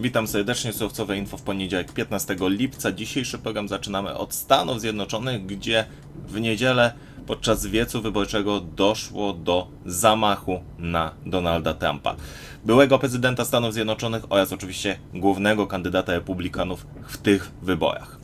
Witam serdecznie, surowcowe info w poniedziałek 15 lipca. Dzisiejszy program zaczynamy od Stanów Zjednoczonych, gdzie w niedzielę podczas wiecu wyborczego doszło do zamachu na Donalda Trumpa. Byłego prezydenta Stanów Zjednoczonych oraz oczywiście głównego kandydata republikanów w tych wyborach.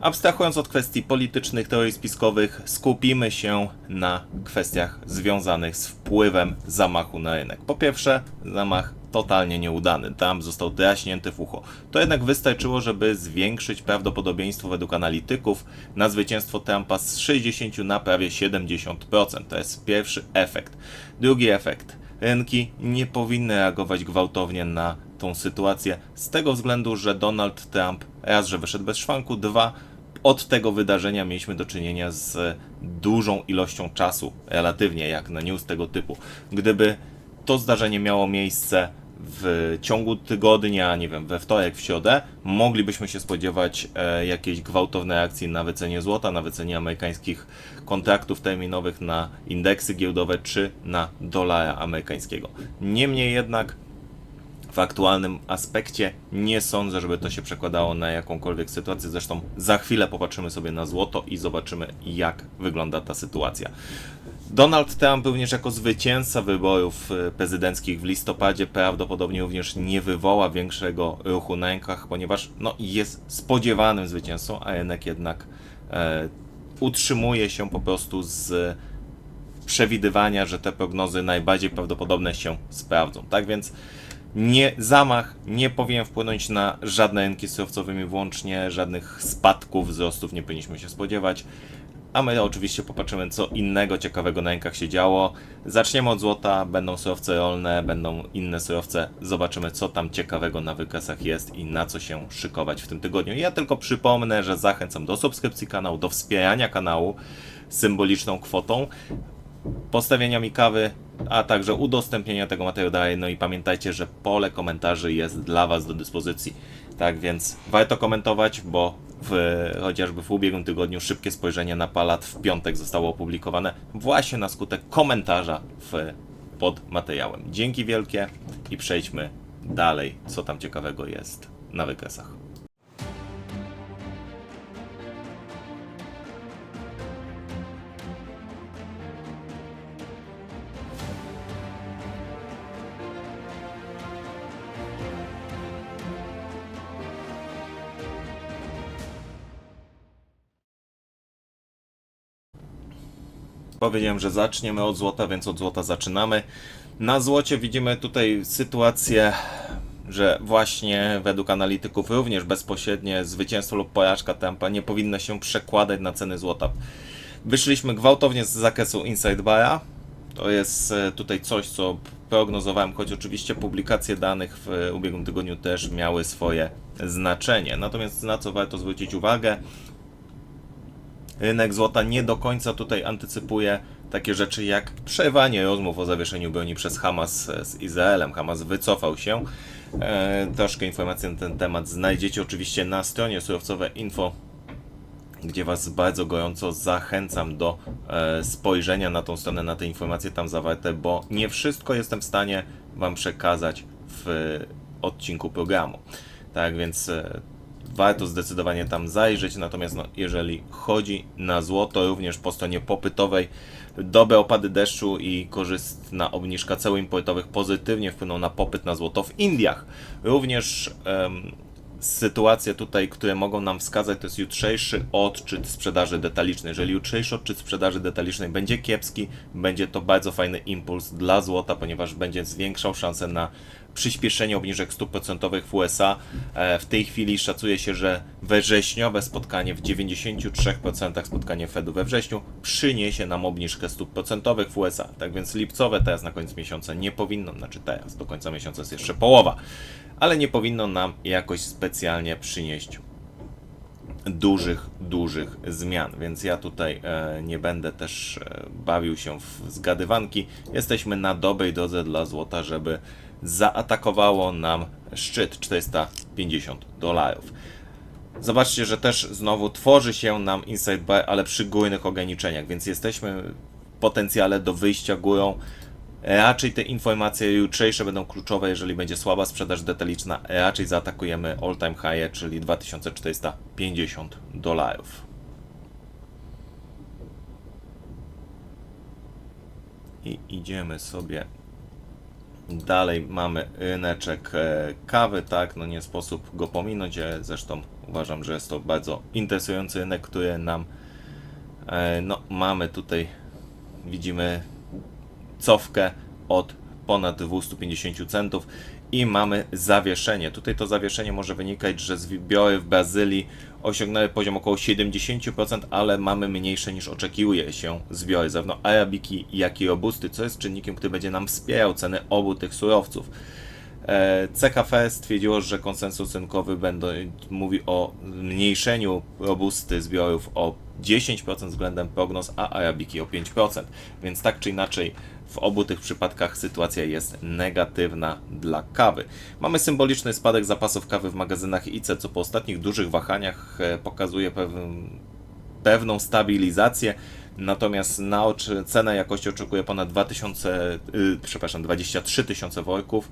Abstrahując od kwestii politycznych, teorii spiskowych, skupimy się na kwestiach związanych z wpływem zamachu na rynek. Po pierwsze, zamach totalnie nieudany. Trump został draśnięty w ucho. To jednak wystarczyło, żeby zwiększyć prawdopodobieństwo według analityków na zwycięstwo Trumpa z 60 na prawie 70%. To jest pierwszy efekt. Drugi efekt. Rynki nie powinny reagować gwałtownie na tą sytuację z tego względu, że Donald Trump raz, że wyszedł bez szwanku, dwa, od tego wydarzenia mieliśmy do czynienia z dużą ilością czasu, relatywnie jak na news tego typu. Gdyby to zdarzenie miało miejsce w ciągu tygodnia, nie wiem, we wtorek, w środę, moglibyśmy się spodziewać e, jakiejś gwałtownej akcji na wycenie złota, na wycenie amerykańskich kontraktów terminowych, na indeksy giełdowe czy na dolara amerykańskiego. Niemniej jednak w aktualnym aspekcie nie sądzę, żeby to się przekładało na jakąkolwiek sytuację. Zresztą za chwilę popatrzymy sobie na złoto i zobaczymy, jak wygląda ta sytuacja. Donald Trump również jako zwycięzca wyborów e, prezydenckich w listopadzie prawdopodobnie również nie wywoła większego ruchu na rękach, ponieważ no, jest spodziewanym zwycięzcą, a rynek jednak e, utrzymuje się po prostu z przewidywania, że te prognozy najbardziej prawdopodobne się sprawdzą. Tak więc nie, zamach nie powinien wpłynąć na żadne rynki surowcowymi włącznie, żadnych spadków, wzrostów nie powinniśmy się spodziewać. A my oczywiście popatrzymy, co innego ciekawego na rynkach się działo. Zaczniemy od złota, będą surowce rolne, będą inne surowce. Zobaczymy, co tam ciekawego na wykresach jest i na co się szykować w tym tygodniu. Ja tylko przypomnę, że zachęcam do subskrypcji kanału, do wspierania kanału symboliczną kwotą postawienia mi kawy, a także udostępnienia tego materiału dalej. No i pamiętajcie, że pole komentarzy jest dla Was do dyspozycji. Tak więc warto komentować, bo w, chociażby w ubiegłym tygodniu szybkie spojrzenie na palat w piątek zostało opublikowane właśnie na skutek komentarza w, pod materiałem. Dzięki wielkie i przejdźmy dalej, co tam ciekawego jest na wykresach. Powiedziałem, że zaczniemy od złota, więc od złota zaczynamy. Na złocie widzimy tutaj sytuację, że właśnie według analityków również bezpośrednie zwycięstwo lub porażka tempa nie powinno się przekładać na ceny złota. Wyszliśmy gwałtownie z zakresu Inside Bara. To jest e, tutaj coś, co prognozowałem, choć oczywiście publikacje danych w ubiegłym tygodniu też miały swoje znaczenie. Natomiast na co warto zwrócić uwagę, rynek złota nie do końca tutaj antycypuje takie rzeczy jak przerwanie rozmów o zawieszeniu broni przez Hamas z Izraelem. Hamas wycofał się. E, troszkę informacji na ten temat znajdziecie oczywiście na stronie surowcowe info gdzie Was bardzo gorąco zachęcam do e, spojrzenia na tą stronę, na te informacje tam zawarte, bo nie wszystko jestem w stanie Wam przekazać w odcinku programu. Tak więc e, warto zdecydowanie tam zajrzeć, natomiast no, jeżeli chodzi na złoto, również po stronie popytowej, dobre opady deszczu i korzystna obniżka ceł importowych pozytywnie wpłyną na popyt na złoto w Indiach. Również em, sytuacje tutaj, które mogą nam wskazać, to jest jutrzejszy odczyt sprzedaży detalicznej. Jeżeli jutrzejszy odczyt sprzedaży detalicznej będzie kiepski, będzie to bardzo fajny impuls dla złota, ponieważ będzie zwiększał szansę na przyspieszenie obniżek stóp procentowych w USA. E, W tej chwili szacuje się, że we wrześniowe spotkanie w 93% spotkanie Fedu we wrześniu przyniesie nam obniżkę stóp procentowych w USA. Tak więc lipcowe teraz na koniec miesiąca nie powinno, znaczy teraz do końca miesiąca jest jeszcze połowa, ale nie powinno nam jakoś specjalnie przynieść dużych, dużych zmian, więc ja tutaj e, nie będę też e, bawił się w zgadywanki. Jesteśmy na dobrej drodze dla złota, żeby zaatakowało nam szczyt 450 dolarów. Zobaczcie, że też znowu tworzy się nam inside buy, ale przy górnych ograniczeniach, więc jesteśmy w potencjale do wyjścia górą Raczej te informacje jutrzejsze będą kluczowe, jeżeli będzie słaba sprzedaż detaliczna. Raczej zaatakujemy all time high, czyli 2450 dolarów. I idziemy sobie dalej. Mamy ryneczek e, kawy, tak, no nie sposób go pominąć, ale zresztą uważam, że jest to bardzo interesujący rynek, który nam e, no mamy tutaj widzimy cofkę od ponad 250 centów i mamy zawieszenie. Tutaj to zawieszenie może wynikać, że zbiory w Brazylii osiągnęły poziom około 70%, ale mamy mniejsze niż oczekuje się zbiory, zarówno arabiki, jak i robusty, co jest czynnikiem, który będzie nam wspierał ceny obu tych surowców. E, CKF stwierdziło, że konsensus rynkowy będzie, mówi o zmniejszeniu robusty zbiorów o 10% względem prognoz, a arabiki o 5%. Więc tak czy inaczej w obu tych przypadkach sytuacja jest negatywna dla kawy. Mamy symboliczny spadek zapasów kawy w magazynach IC, co po ostatnich dużych wahaniach e, pokazuje pewną stabilizację. Natomiast na oczy, cenę jakości oczekuje ponad 2000, yy, przepraszam, 23 tysiące worków,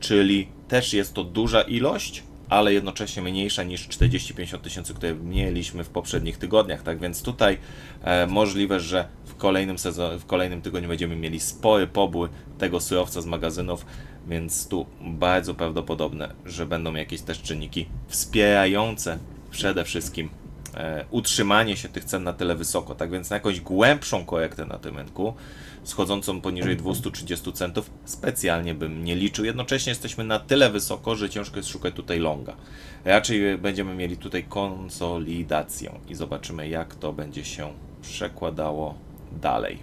czyli też jest to duża ilość, ale jednocześnie mniejsza niż 40-50 tysięcy, które mieliśmy w poprzednich tygodniach. Tak więc tutaj e, możliwe, że w kolejnym sezonie, w kolejnym tygodniu będziemy mieli spory pobór tego surowca z magazynów, więc tu bardzo prawdopodobne, że będą jakieś też czynniki wspierające przede wszystkim e, utrzymanie się tych cen na tyle wysoko. Tak więc na jakąś głębszą korektę na tym rynku, schodzącą poniżej 230 centów, specjalnie bym nie liczył. Jednocześnie jesteśmy na tyle wysoko, że ciężko jest szukać tutaj longa. Raczej będziemy mieli tutaj konsolidację i zobaczymy, jak to będzie się przekładało dalej.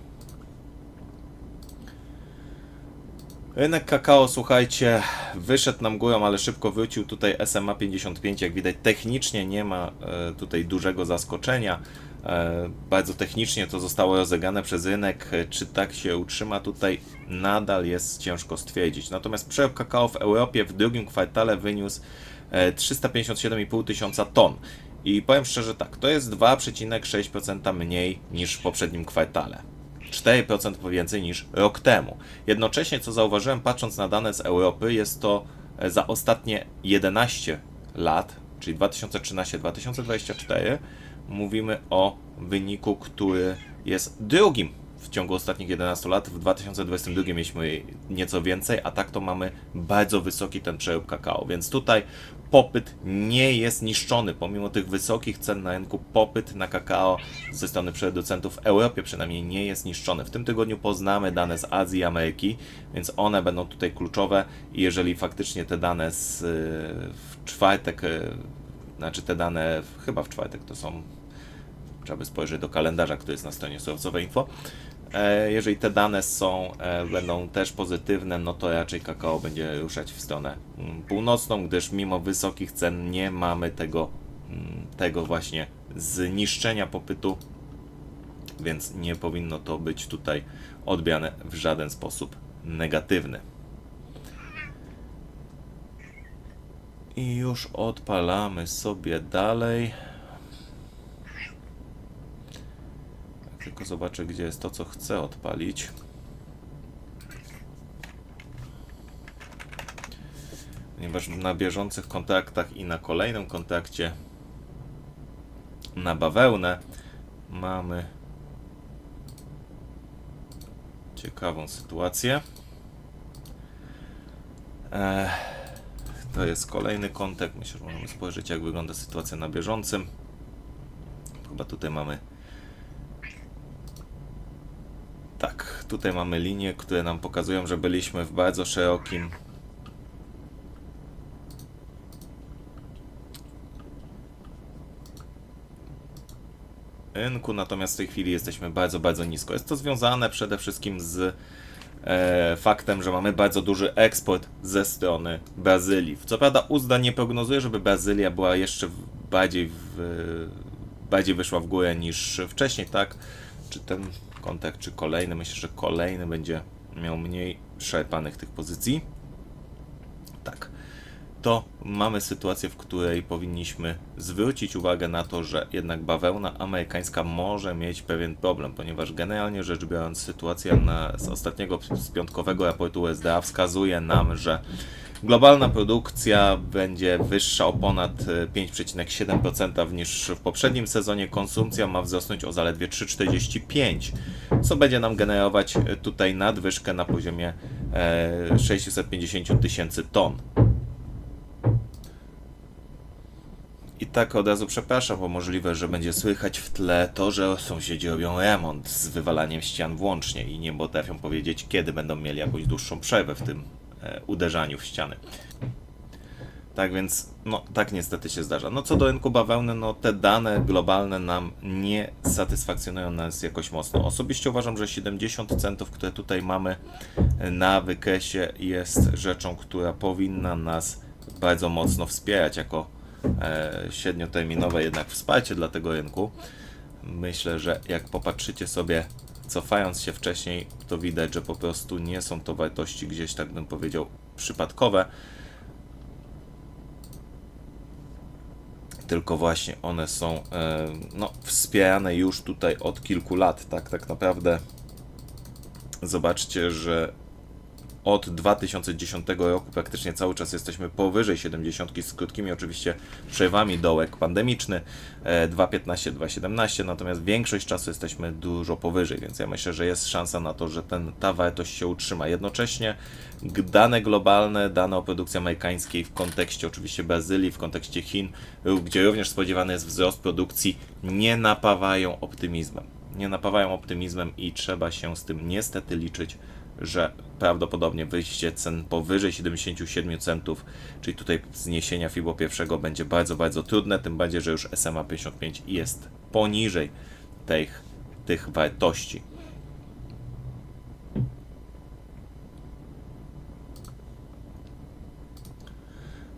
Rynek kakao, słuchajcie, wyszedł nam górą, ale szybko wrócił tutaj SMA 55. Jak widać, technicznie nie ma e, tutaj dużego zaskoczenia. E, bardzo technicznie to zostało rozegrane przez rynek. E, Czy tak się utrzyma tutaj, nadal jest ciężko stwierdzić. Natomiast przerob kakao w Europie w drugim kwartale wyniósł e, 357,5 tysiąca ton. I powiem szczerze tak, to jest 2,6% mniej niż w poprzednim kwartale. 4% więcej niż rok temu. Jednocześnie, co zauważyłem patrząc na dane z Europy, jest to e, za ostatnie 11 lat, czyli 2013-2024, mówimy o wyniku, który jest drugim w ciągu ostatnich 11 lat. W 2022 mieliśmy nieco więcej, a tak to mamy bardzo wysoki ten przerób kakao, więc tutaj popyt nie jest niszczony. Pomimo tych wysokich cen na rynku, popyt na kakao ze strony producentów w Europie przynajmniej nie jest niszczony. W tym tygodniu poznamy dane z Azji i Ameryki, więc one będą tutaj kluczowe i jeżeli faktycznie te dane z, w czwartek, y, znaczy te dane chyba w czwartek to są trzeba by spojrzeć do kalendarza, który jest na stronie surowcowej info. E, Jeżeli te dane są, e, będą też pozytywne, no to raczej kakao będzie ruszać w stronę mm, północną, gdyż mimo wysokich cen nie mamy tego, mm, tego właśnie zniszczenia popytu, więc nie powinno to być tutaj odbierane w żaden sposób negatywny. I już odpalamy sobie dalej. Tylko zobaczę, gdzie jest to, co chcę odpalić. Ponieważ na bieżących kontaktach i na kolejnym kontakcie na bawełnę mamy ciekawą sytuację. To jest kolejny kontakt. Myślę, że możemy spojrzeć, jak wygląda sytuacja na bieżącym. Chyba tutaj mamy tak, tutaj mamy linie, które nam pokazują, że byliśmy w bardzo szerokim rynku, natomiast w tej chwili jesteśmy bardzo, bardzo nisko. Jest to związane przede wszystkim z e, faktem, że mamy bardzo duży eksport ze strony Brazylii. Co prawda UZDA nie prognozuje, żeby Brazylia była jeszcze bardziej, w, bardziej wyszła w górę niż wcześniej, tak? Czy ten kontakt, czy kolejny? Myślę, że kolejny będzie miał mniej szarpanych tych pozycji. Tak. to mamy sytuację, w której powinniśmy zwrócić uwagę na to, że jednak bawełna amerykańska może mieć pewien problem, ponieważ generalnie rzecz biorąc sytuacja na, z ostatniego, z piątkowego raportu USDA wskazuje nam, że globalna produkcja będzie wyższa o ponad e, 5,7% niż w poprzednim sezonie, konsumpcja ma wzrosnąć o zaledwie 3,45%, co będzie nam generować e, tutaj nadwyżkę na poziomie e, 650 tysięcy ton. I tak od razu przepraszam, bo możliwe, że będzie słychać w tle to, że sąsiedzi robią remont z wywalaniem ścian włącznie i nie potrafią powiedzieć, kiedy będą mieli jakąś dłuższą przerwę w tym e, uderzaniu w ściany. Tak więc, no tak niestety się zdarza. No co do rynku bawełny, no te dane globalne nam nie satysfakcjonują nas jakoś mocno. Osobiście uważam, że 70 centów, które tutaj mamy na wykresie jest rzeczą, która powinna nas bardzo mocno wspierać jako e, średnioterminowe jednak wsparcie dla tego rynku. Myślę, że jak popatrzycie sobie, cofając się wcześniej, to widać, że po prostu nie są to wartości gdzieś, tak bym powiedział, przypadkowe, tylko właśnie one są e, no, wspierane już tutaj od kilku lat, tak, tak naprawdę zobaczcie, że od 2010 roku praktycznie cały czas jesteśmy powyżej 70 z krótkimi oczywiście przerwami dołek pandemiczny e, 2.15, 2.17, natomiast większość czasu jesteśmy dużo powyżej, więc ja myślę, że jest szansa na to, że ten, ta wartość się utrzyma. Jednocześnie dane globalne, dane o produkcji amerykańskiej w kontekście oczywiście Brazylii, w kontekście Chin, ró- gdzie również spodziewany jest wzrost produkcji, nie napawają optymizmem. Nie napawają optymizmem i trzeba się z tym niestety liczyć że prawdopodobnie wyjście cen powyżej 77 centów, czyli tutaj zniesienia FIBO pierwszego będzie bardzo, bardzo trudne, tym bardziej, że już SMA 55 jest poniżej tych, tych wartości.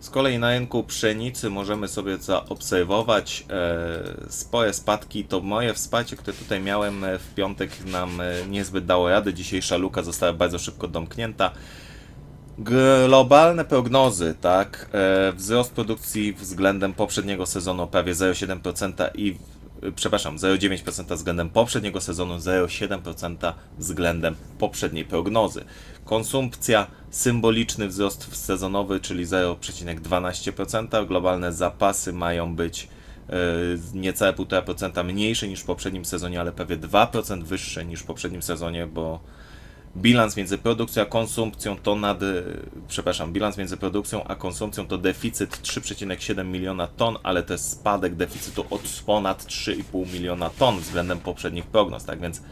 Z kolei na rynku pszenicy możemy sobie zaobserwować spore spadki. To moje wsparcie, które tutaj miałem e, w piątek nam e, niezbyt dało rady. Dzisiejsza luka została bardzo szybko domknięta. Globalne prognozy, tak, e, wzrost produkcji względem poprzedniego sezonu prawie 0,7% i przepraszam, 0,9% względem poprzedniego sezonu, 0,7% względem poprzedniej prognozy. Konsumpcja, symboliczny wzrost sezonowy, czyli 0,12%. Globalne zapasy mają być e, niecałe 1,5% mniejsze niż w poprzednim sezonie, ale prawie 2% wyższe niż w poprzednim sezonie, bo bilans między produkcją a konsumpcją to nad, e, przepraszam, bilans między produkcją a konsumpcją to deficyt 3,7 miliona ton, ale to jest spadek deficytu od ponad 3,5 miliona ton względem poprzednich prognoz, tak więc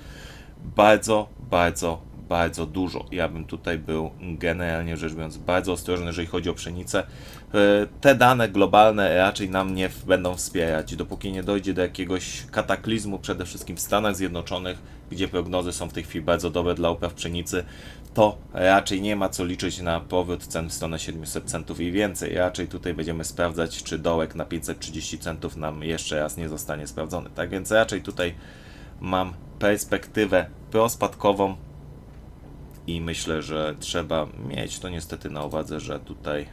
bardzo, bardzo, bardzo dużo. Ja bym tutaj był generalnie rzecz biorąc bardzo ostrożny, jeżeli chodzi o pszenicę. E, Te dane globalne raczej nam nie będą wspierać, dopóki nie dojdzie do jakiegoś kataklizmu, przede wszystkim w Stanach Zjednoczonych, gdzie prognozy są w tej chwili bardzo dobre dla upraw pszenicy, to raczej nie ma co liczyć na powrót cen w stronę 700 centów i więcej. Raczej tutaj będziemy sprawdzać, czy dołek na 530 centów nam jeszcze raz nie zostanie sprawdzony. Tak więc raczej tutaj mam perspektywę prospadkową i myślę, że trzeba mieć to niestety na uwadze, że tutaj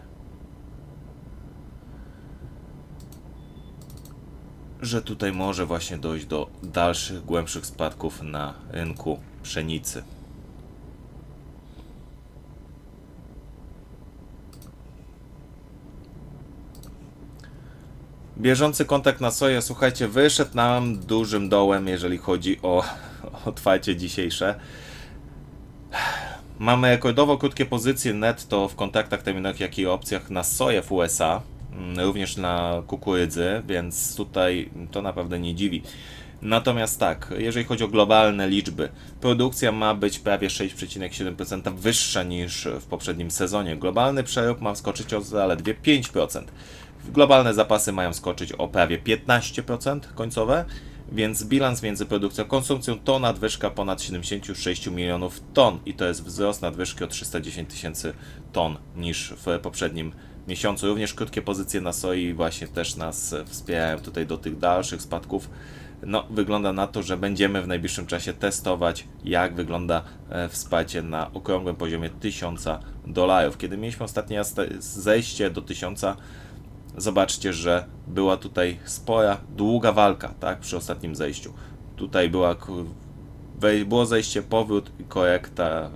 że tutaj może właśnie dojść do dalszych, głębszych spadków na rynku pszenicy. Bieżący kontakt na soję, słuchajcie, wyszedł nam dużym dołem, jeżeli chodzi o otwarcie dzisiejsze. Mamy rekordowo krótkie pozycje netto w kontaktach terminowych, jak i opcjach na soję w USA, mm, również na kukurydzy, więc tutaj to naprawdę nie dziwi. Natomiast tak, jeżeli chodzi o globalne liczby, produkcja ma być prawie 6,7% wyższa niż w poprzednim sezonie. Globalny przerób ma wskoczyć o zaledwie 5%. Globalne zapasy mają skoczyć o prawie 15% końcowe, więc bilans między produkcją a konsumpcją to nadwyżka ponad 76 milionów ton i to jest wzrost nadwyżki o 310 tysięcy ton niż w poprzednim miesiącu. Również krótkie pozycje na soi właśnie też nas wspierają tutaj do tych dalszych spadków no, wygląda na to, że będziemy w najbliższym czasie testować, jak wygląda e, wsparcie na okrągłym poziomie 1000 dolarów. Kiedy mieliśmy ostatnie zejście do 1000, zobaczcie, że była tutaj spora, długa walka, tak, przy ostatnim zejściu. Tutaj była, było zejście, powrót korekta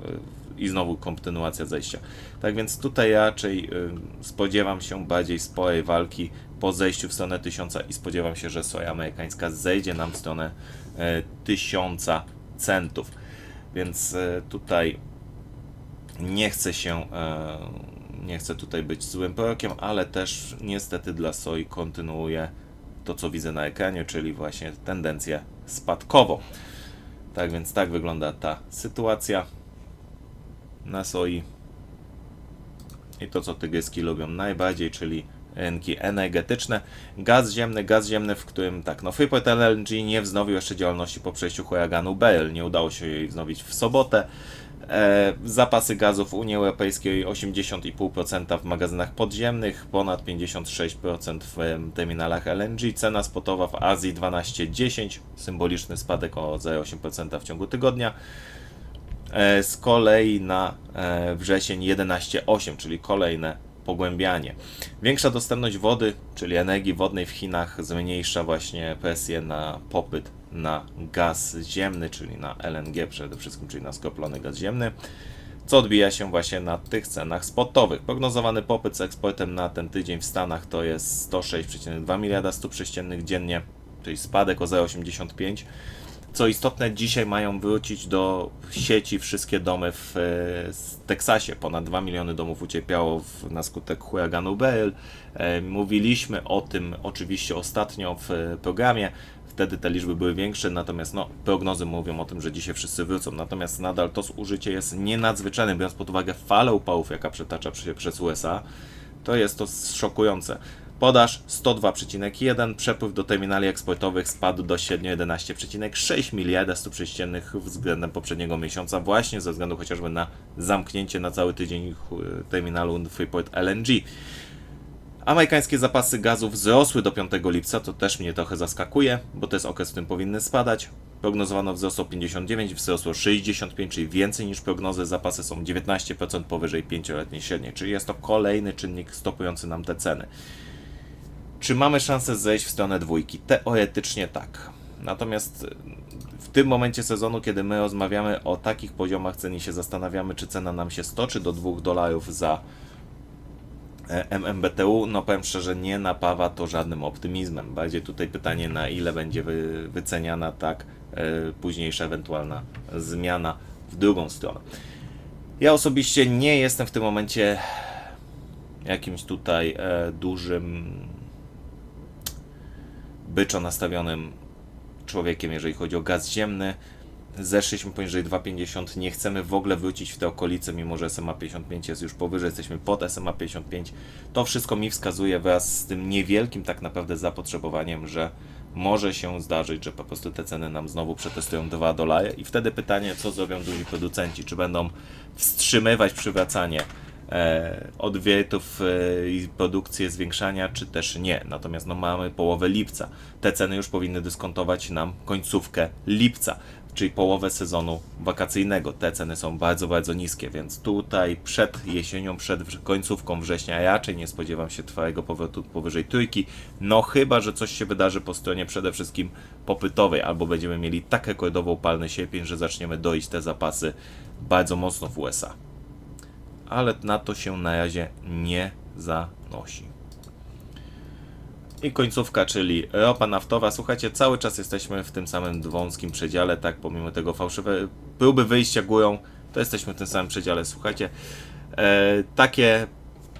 y, i znowu kontynuacja zejścia. Tak więc tutaj raczej y, spodziewam się bardziej sporej walki po zejściu w stronę 1000 i spodziewam się, że soja amerykańska zejdzie nam w stronę e, 1000 centów. Więc tutaj nie chcę się, nie chcę tutaj być złym prorokiem, ale też niestety dla soi kontynuuję to, co widzę na ekranie, czyli właśnie tendencję spadkową. Tak więc tak wygląda ta sytuacja na soi. I to, co tygryski lubią najbardziej, czyli rynki energetyczne. Gaz ziemny, gaz ziemny, w którym tak, no Freeport LNG nie wznowił jeszcze działalności po przejściu huraganu Beryl. Nie udało się jej wznowić w sobotę. E, zapasy gazu w Unii Europejskiej 80,5% w magazynach podziemnych, ponad 56% w terminalach LNG. Cena spotowa w Azji 12,10, symboliczny spadek o 0,8% w ciągu tygodnia. E, z kolei na e, wrzesień 11,8, czyli kolejne pogłębianie. Większa dostępność wody, czyli energii wodnej w Chinach zmniejsza właśnie presję na popyt na gaz ziemny, czyli na LNG przede wszystkim, czyli na skroplony gaz ziemny, co odbija się właśnie na tych cenach spotowych. Prognozowany popyt z eksportem na ten tydzień w Stanach to jest 106,2 miliarda stóp sześciennych dziennie, czyli spadek o 0,85. Co istotne, dzisiaj mają wrócić do sieci wszystkie domy w e, Teksasie. Ponad 2 miliony domów ucierpiało w, na skutek huraganu Beryl. E, mówiliśmy o tym oczywiście ostatnio w e, programie. Wtedy te liczby były większe, natomiast no, prognozy mówią o tym, że dzisiaj wszyscy wrócą. Natomiast nadal to zużycie jest nienadzwyczajne, biorąc pod uwagę falę upałów, jaka przetacza się przez USA. To jest to szokujące. Podaż 102,1, przepływ do terminali eksportowych spadł do średnio 11,6 miliarda stóp sześciennych względem poprzedniego miesiąca, właśnie ze względu chociażby na zamknięcie na cały tydzień ch- terminalu Freeport LNG. Amerykańskie zapasy gazu wzrosły do 5 lipca, to też mnie trochę zaskakuje, bo to jest okres, w którym powinny spadać. Prognozowano wzrost o 59, wzrosło 65, czyli więcej niż prognozy. Zapasy są 19% powyżej 5-letniej średniej, czyli jest to kolejny czynnik stopujący nam te ceny. Czy mamy szansę zejść w stronę dwójki? Teoretycznie tak. Natomiast y, w tym momencie sezonu, kiedy my rozmawiamy o takich poziomach cen i się zastanawiamy, czy cena nam się stoczy do 2 dolarów za MMBTU, no powiem szczerze, nie napawa to żadnym optymizmem. Bardziej tutaj pytanie, na ile będzie wy, wyceniana tak e, późniejsza ewentualna zmiana w drugą stronę. Ja osobiście nie jestem w tym momencie jakimś tutaj e, dużym byczo nastawionym człowiekiem, jeżeli chodzi o gaz ziemny. Zeszliśmy poniżej 2,50, nie chcemy w ogóle wrócić w te okolice, mimo że SMA 55 jest już powyżej, jesteśmy pod SMA 55. To wszystko mi wskazuje wraz z tym niewielkim tak naprawdę zapotrzebowaniem, że może się zdarzyć, że po prostu te ceny nam znowu przetestują 2 dolary i wtedy pytanie, co zrobią duzi producenci, czy będą wstrzymywać przywracanie e, odwiertów e, i produkcję zwiększania, czy też nie. Natomiast no, mamy połowę lipca. Te ceny już powinny dyskontować nam końcówkę lipca, czyli połowę sezonu wakacyjnego. Te ceny są bardzo, bardzo niskie, więc tutaj przed jesienią, przed końcówką września raczej nie spodziewam się trwałego powrotu powyżej trójki. No chyba, że coś się wydarzy po stronie przede wszystkim popytowej, albo będziemy mieli tak rekordowo upalny sierpień, że zaczniemy doić te zapasy bardzo mocno w USA ale na to się na razie nie zanosi. I końcówka, czyli ropa naftowa. Słuchajcie, cały czas jesteśmy w tym samym wąskim przedziale, tak, pomimo tego fałszywe próby wyjścia górą, to jesteśmy w tym samym przedziale. Słuchajcie, e, takie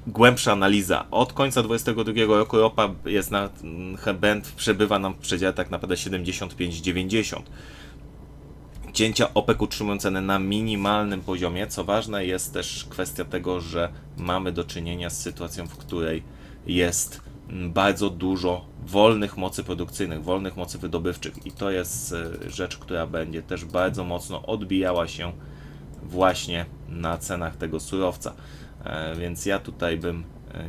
głębsza analiza. Od końca 2022 roku ropa jest na, mm, Brent przebywa nam w przedziale tak naprawdę 75-90 cięcia OPEC utrzymują cenę na minimalnym poziomie. Co ważne, jest też kwestia tego, że mamy do czynienia z sytuacją, w której jest bardzo dużo wolnych mocy produkcyjnych, wolnych mocy wydobywczych i to jest e, rzecz, która będzie też bardzo mocno odbijała się właśnie na cenach tego surowca. E, Więc ja tutaj bym e,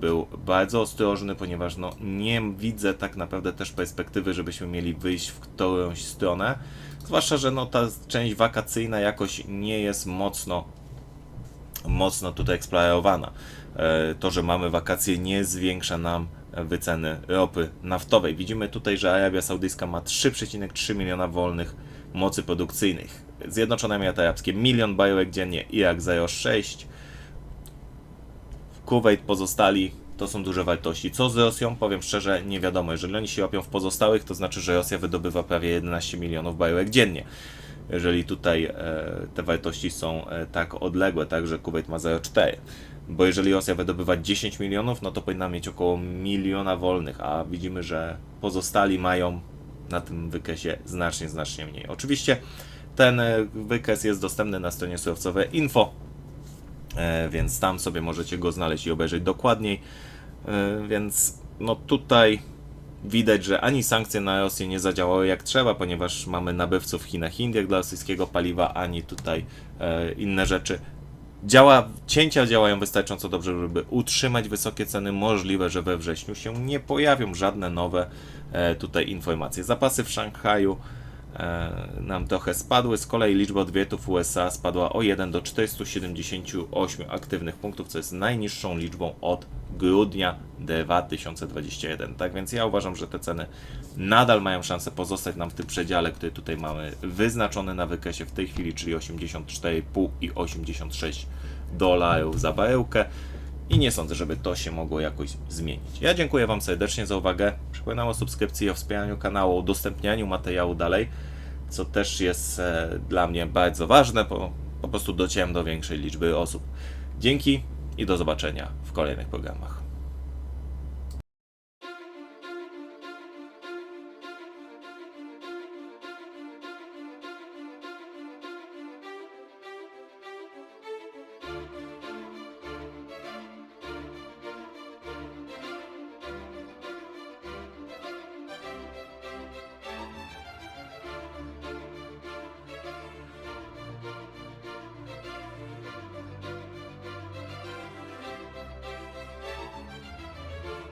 był bardzo ostrożny, ponieważ no, nie widzę tak naprawdę też perspektywy, żebyśmy mieli wyjść w którąś stronę. Zwłaszcza, że no, ta część wakacyjna jakoś nie jest mocno mocno tutaj eksplorowana. E, To, że mamy wakacje nie zwiększa nam wyceny ropy naftowej. Widzimy tutaj, że Arabia Saudyjska ma 3,3 miliona wolnych mocy produkcyjnych. Zjednoczone Emiraty Arabskie milion baryłek dziennie, Irak 0,6, Kuwait pozostali to są duże wartości. Co z Rosją? Powiem szczerze, nie wiadomo. Jeżeli oni się łapią w pozostałych, to znaczy, że Rosja wydobywa prawie 11 milionów baryłek dziennie. Jeżeli tutaj e, te wartości są e, tak odległe, tak, że Kuwait ma 0,4. Bo jeżeli Rosja wydobywa 10 milionów, no to powinna mieć około miliona wolnych, a widzimy, że pozostali mają na tym wykresie znacznie, znacznie mniej. Oczywiście ten e, wykres jest dostępny na stronie surowcowe info, E, więc tam sobie możecie go znaleźć i obejrzeć dokładniej. E, Więc no tutaj widać, że ani sankcje na Rosję nie zadziałały jak trzeba, ponieważ mamy nabywców w Chinach, Indiach dla rosyjskiego paliwa, ani tutaj inne rzeczy. Działa, cięcia działają wystarczająco dobrze, żeby utrzymać wysokie ceny. Możliwe, że we wrześniu się nie pojawią żadne nowe e, tutaj informacje. Zapasy w Szanghaju nam trochę spadły. Z kolei liczba odwietów USA spadła o 1 do 478 aktywnych punktów, co jest najniższą liczbą od grudnia 2021. Tak więc ja uważam, że te ceny nadal mają szansę pozostać nam w tym przedziale, który tutaj mamy wyznaczony na wykresie w tej chwili, czyli 84,5 i 86 dolarów za baryłkę. I nie sądzę, żeby to się mogło jakoś zmienić. Ja dziękuję Wam serdecznie za uwagę. Przypominam o subskrypcji, o wspieraniu kanału, o udostępnianiu materiału dalej, co też jest e, dla mnie bardzo ważne, bo po prostu dociąłem do większej liczby osób. Dzięki i do zobaczenia w kolejnych programach.